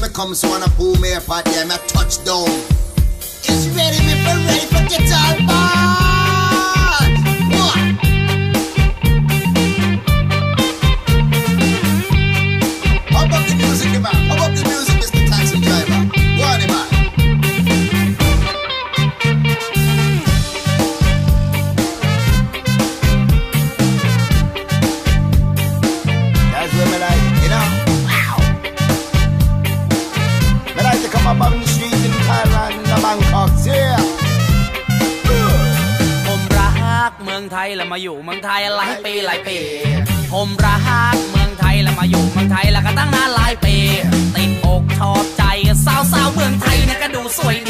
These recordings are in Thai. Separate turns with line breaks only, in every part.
me come so wanna pull me apart, yeah, me touchdown. It's ready.
องไทยแล้วมาอยู่เมืองไทยหลายปีหลายปี ผมรักเมืองไทยแล้วมาอยู่เมืองไทยแล้วก็ตั้งนานหลายปี ติดอกชอบใจสาวสาวๆเมืองไทยเนี่ยก็ดูสวยดี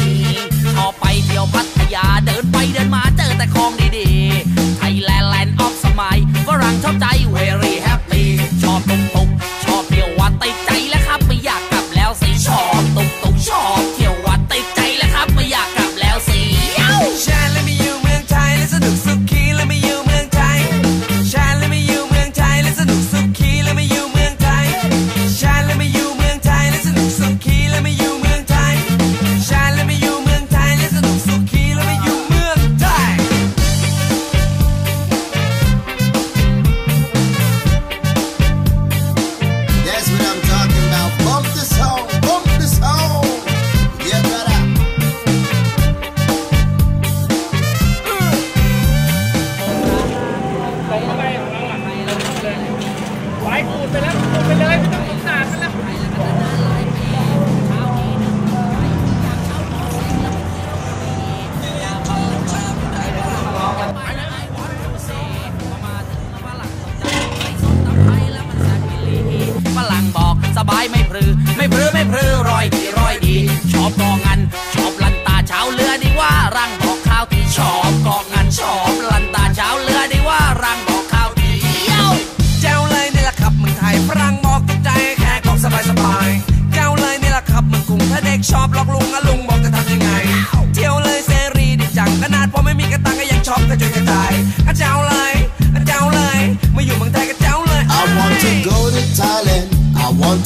ไม่พลือไม่พรือไม่พรือรอยดีรอยดีชอบกองงันชอบลันตาเช้าเรือดีว่ารังบอกข้าวที่ชอบกองงันชอบลันตาเช้าเรือดีว่ารังบอกข้าวที่เยี่ยว
เจ้าเลยนี่แหละครับเมืองไทยฝรั่งบอกใจแค่ของสบายสบายเจ้าเลยนี่แหละครับเมืองกรุงถ้าเด็กชอบลอกลุงอลุ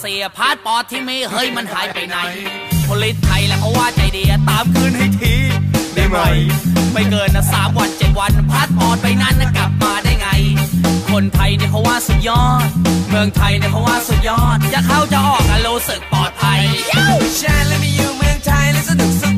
เสียพาสปอร์ตที่ไม่เฮ้ยมันหายไปไหนพลิตไทยแล้วเขาว่าใจเดียตามคืนให้ทีได้ไหมไม่เกินนะสามวันเจ็ดวันพาสปอร์ตไปนั้นนะกลับมาได้ไง คนไทยเนี่ยเขาว่าสุดยอด เมืองไทยเนี่ยเขาว่าสุดยอด จะเข้าจะออกอะรู้สึกปลอดภัยแช
ร์และมีอยู่เมืองไทยและสนุกสุด